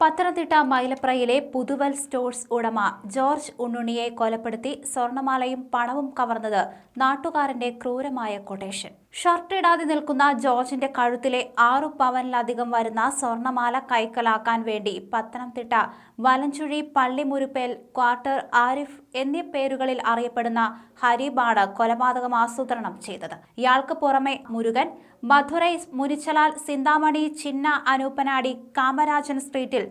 പത്തനംതിട്ട മൈലപ്രയിലെ പുതുവൽ സ്റ്റോഴ്സ് ഉടമ ജോർജ് ഉണ്ണുണിയെ കൊലപ്പെടുത്തി സ്വർണമാലയും പണവും കവർന്നത് നാട്ടുകാരന്റെ ക്രൂരമായ കൊട്ടേഷൻ ഷർട്ട് ഇടാതെ നിൽക്കുന്ന ജോർജിന്റെ കഴുത്തിലെ ആറു പവനിലധികം വരുന്ന സ്വർണമാല കൈക്കലാക്കാൻ വേണ്ടി പത്തനംതിട്ട വലഞ്ചുഴി പള്ളിമുരുപ്പേൽ ക്വാർട്ടർ ആരിഫ് എന്നീ പേരുകളിൽ അറിയപ്പെടുന്ന ഹരിബാണ് കൊലപാതകം ആസൂത്രണം ചെയ്തത്. ഇയാൾക്ക് പുറമെ മുരുകൻ മധുരൈ മുരിച്ചലാൽ സിന്താമണി ചിന്ന അനൂപ്പനാടി കാമരാജൻ സ്ട്രീറ്റിൽ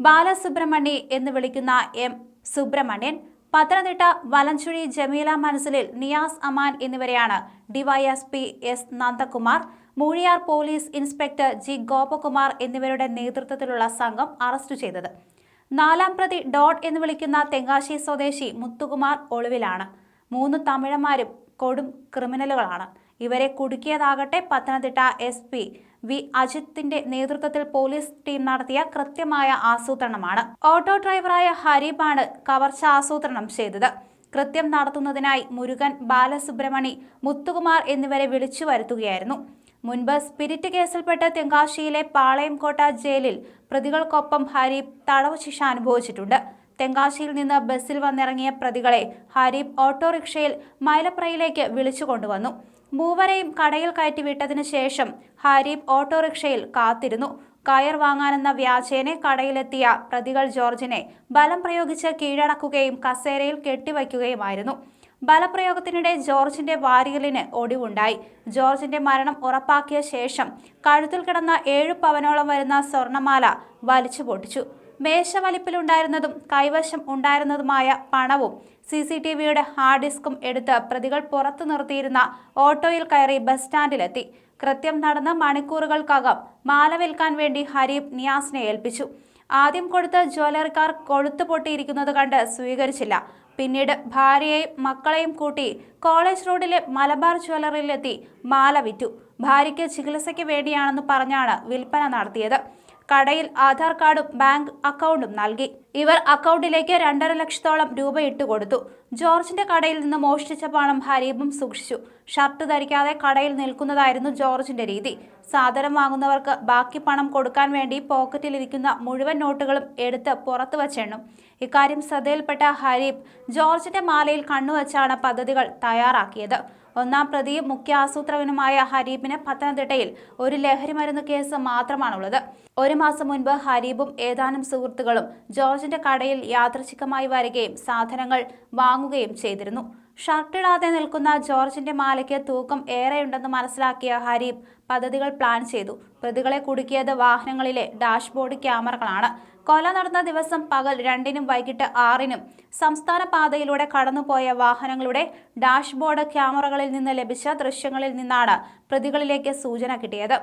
ബാലസുബ്രഹ്മണ്യ എന്ന് വിളിക്കുന്ന എം സുബ്രഹ്മണ്യൻ പത്തനംതിട്ട വലഞ്ചുഴി ജമീല മനസിലിൽ നിയാസ് അമാൻ എന്നിവരെയാണ് DYSP S Nandakumar Moozhiyar police inspector G Gopakumar എന്നിവരുടെ നേതൃത്വത്തിലുള്ള സംഘം അറസ്റ്റ് ചെയ്തത്. നാലാം പ്രതി ഡോട്ട് എന്ന് വിളിക്കുന്ന തെങ്കാശി സ്വദേശി മുത്തുകുമാർ ഒളിവിലാണ്. മൂന്ന് തമിഴന്മാരും കൊടും ക്രിമിനലുകളാണ്. ഇവരെ കുടുക്കിയതാകട്ടെ പത്തനംതിട്ട എസ് പി വി അജിത്തിന്റെ നേതൃത്വത്തിൽ പോലീസ് ടീം നടത്തിയ കൃത്യമായ ആസൂത്രണമാണ്. ഓട്ടോ ഡ്രൈവറായ ഹരീബാണ് കവർച്ച ആസൂത്രണം ചെയ്തത്. കൃത്യം നടത്തുന്നതിനായി മുരുകൻ ബാലസുബ്രഹ്മണി മുത്തുകുമാർ എന്നിവരെ വിളിച്ചു വരുത്തുകയായിരുന്നു. മുൻപ് സ്പിരിറ്റ് കേസിൽപ്പെട്ട് തെങ്കാശിയിലെ പാളയംകോട്ട ജയിലിൽ പ്രതികൾക്കൊപ്പം ഹരീബ് തടവ് ശിക്ഷ അനുഭവിച്ചിട്ടുണ്ട്. തെങ്കാശിയിൽ നിന്ന് ബസ്സിൽ വന്നിറങ്ങിയ പ്രതികളെ ഹരീബ് ഓട്ടോറിക്ഷയിൽ മൈലപ്രയിലേക്ക് വിളിച്ചു കൊണ്ടുവന്നു. മൂവരെയും കടയിൽ കയറ്റി വിട്ടതിനു ശേഷം ഹരീബ് ഓട്ടോറിക്ഷയിൽ കാത്തിരുന്നു. കയർ വാങ്ങാനെന്ന വ്യാജേനെ കടയിലെത്തിയ പ്രതികൾ ജോർജിനെ ബലം പ്രയോഗിച്ച് കീഴടക്കുകയും കസേരയിൽ കെട്ടിവയ്ക്കുകയുമായിരുന്നു. ബലപ്രയോഗത്തിനിടെ ജോർജിന്റെ വാരിയലിന് ഒടിവുണ്ടായി. ജോർജിന്റെ മരണം ഉറപ്പാക്കിയ ശേഷം കഴുത്തിൽ കിടന്ന ഏഴു പവനോളം വരുന്ന സ്വർണമാല വലിച്ചു പൊട്ടിച്ചു. മേശവലിപ്പിലുണ്ടായിരുന്നതും കൈവശം ഉണ്ടായിരുന്നതുമായ പണവും സി സി ടി വിയുടെ ഹാർഡ് ഡിസ്കും എടുത്ത് പ്രതികൾ പുറത്തു നിർത്തിയിരുന്ന ഓട്ടോയിൽ കയറി ബസ് സ്റ്റാൻഡിലെത്തി. കൃത്യം നടന്ന മണിക്കൂറുകൾക്കകം മാല വിൽക്കാൻ വേണ്ടി ഹരീബ് നിയാസിനെ ഏൽപ്പിച്ചു. ആദ്യം കൊടുത്ത ജ്വല്ലറിക്കാർ കൊളുത്തു പൊട്ടിയിരിക്കുന്നത് കണ്ട് സ്വീകരിച്ചില്ല. പിന്നീട് ഭാര്യയെയും മക്കളെയും കൂട്ടി കോളേജ് റോഡിലെ മലബാർ ജ്വല്ലറിയിലെത്തി മാല വിറ്റു. ഭാര്യയ്ക്ക് ചികിത്സയ്ക്ക് വേണ്ടിയാണെന്ന് പറഞ്ഞാണ് വിൽപ്പന നടത്തിയത്. കടയിൽ ആധാർ കാർഡും ബാങ്ക് അക്കൗണ്ടും നൽകി. ഇവർ അക്കൗണ്ടിലേക്ക് രണ്ടര ലക്ഷത്തോളം രൂപ ഇട്ടുകൊടുത്തു ജോർജിന്റെ കടയിൽ നിന്ന് മോഷ്ടിച്ച പണം ഹരീബും സൂക്ഷിച്ചു. ഷർട്ട് ധരിക്കാതെ കടയിൽ നിൽക്കുന്നതായിരുന്നു ജോർജിന്റെ രീതി. സാധനം വാങ്ങുന്നവർക്ക് ബാക്കി പണം കൊടുക്കാൻ വേണ്ടി പോക്കറ്റിലിരിക്കുന്ന മുഴുവൻ നോട്ടുകളും എടുത്ത് പുറത്തു വച്ചെണ്ണും. ഇക്കാര്യം ശ്രദ്ധയിൽപ്പെട്ട ഹരീബ് ജോർജിന്റെ മാലയിൽ കണ്ണുവച്ചാണ് പദ്ധതികൾ തയ്യാറാക്കിയത്. ഒന്നാം പ്രതിയും മുഖ്യ ആസൂത്രകനുമായ ഹരീബിന് പത്തനംതിട്ടയിൽ ഒരു ലഹരിമരുന്ന് കേസ് മാത്രമാണുള്ളത്. ഒരു മാസം മുൻപ് ഹരീബും ഏതാനും സുഹൃത്തുക്കളും ജോർജിന്റെ കടയിൽ യാദൃച്ഛികമായി വരികയും സാധനങ്ങൾ വാങ്ങുകയും ചെയ്തിരുന്നു. ഷർട്ടിടാതെ നിൽക്കുന്ന ജോർജിന്റെ മാലയ്ക്ക് തൂക്കം ഏറെയുണ്ടെന്ന് മനസ്സിലാക്കിയ ഹരീബ് പദ്ധതികൾ പ്ലാൻ ചെയ്തു. പ്രതികളെ കുടുക്കിയത് വാഹനങ്ങളിലെ ഡാഷ്ബോർഡ് ക്യാമറകളാണ്. കൊല നടന്ന ദിവസം പകൽ രണ്ടിനും വൈകിട്ട് ആറിനും സംസ്ഥാന പാതയിലൂടെ കടന്നുപോയ വാഹനങ്ങളുടെ ഡാഷ്ബോർഡ് ക്യാമറകളിൽ നിന്ന് ലഭിച്ച ദൃശ്യങ്ങളിൽ നിന്നാണ് പ്രതികളിലേക്ക് സൂചന കിട്ടിയത്.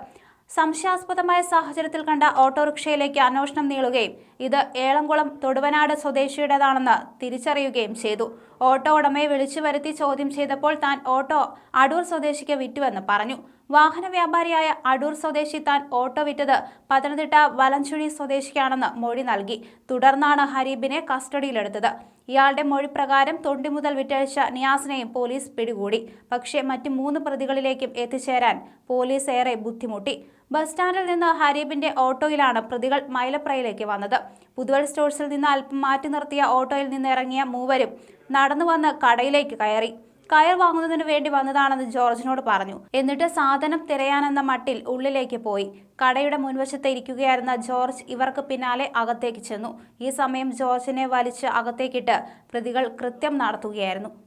സംശയാസ്പദമായ സാഹചര്യത്തിൽ കണ്ട ഓട്ടോറിക്ഷയിലേക്ക് അന്വേഷണം നീളുകയും ഇത് ഏളംകുളം തൊടുവനാട് സ്വദേശിയുടേതാണെന്ന് തിരിച്ചറിയുകയും ചെയ്തു. ഓട്ടോ ഉടമയെ വിളിച്ചു വരുത്തി ചോദ്യം ചെയ്തപ്പോൾ താൻ ഓട്ടോ അടൂർ സ്വദേശിക്ക് വിറ്റുവെന്ന് പറഞ്ഞു. വാഹന വ്യാപാരിയായ അടൂർ സ്വദേശി താൻ ഓട്ടോ വിറ്റത് പത്തനംതിട്ട വലഞ്ചുഴി സ്വദേശിക്കാണെന്ന് മൊഴി നൽകി. തുടർന്നാണ് ഹരീബിനെ കസ്റ്റഡിയിലെടുത്തത്. ഇയാളുടെ മൊഴി പ്രകാരം തൊണ്ടി മുതൽ വിറ്റഴിച്ച നിയാസിനെയും പോലീസ് പിടികൂടി. പക്ഷേ മറ്റ് മൂന്ന് പ്രതികളിലേക്കും എത്തിച്ചേരാൻ പോലീസ് ഏറെ ബുദ്ധിമുട്ടി. ബസ് സ്റ്റാൻഡിൽ നിന്ന് ഹരീബിന്റെ ഓട്ടോയിലാണ് പ്രതികൾ മൈലപ്രയിലേക്ക് വന്നത്. പുതുവൽ സ്റ്റോഴ്സിൽ നിന്ന് അല്പം മാറ്റി നിർത്തിയ ഓട്ടോയിൽ നിന്ന് ഇറങ്ങിയ മൂവരും നടന്നു വന്ന് കടയിലേക്ക് കയറി. കയർ വാങ്ങുന്നതിന് വേണ്ടി വന്നതാണെന്ന് ജോർജിനോട് പറഞ്ഞു. എന്നിട്ട് സാധനം തിരയാനെന്ന മട്ടിൽ ഉള്ളിലേക്ക് പോയി. കടയുടെ മുൻവശത്ത് ഇരിക്കുകയായിരുന്ന ജോർജ് ഇവർക്ക് പിന്നാലെ അകത്തേക്ക് ചെന്നു. ഈ സമയം ജോർജിനെ വലിച്ച് അകത്തേക്കിട്ട് പ്രതികൾ കൃത്യം നടത്തുകയായിരുന്നു.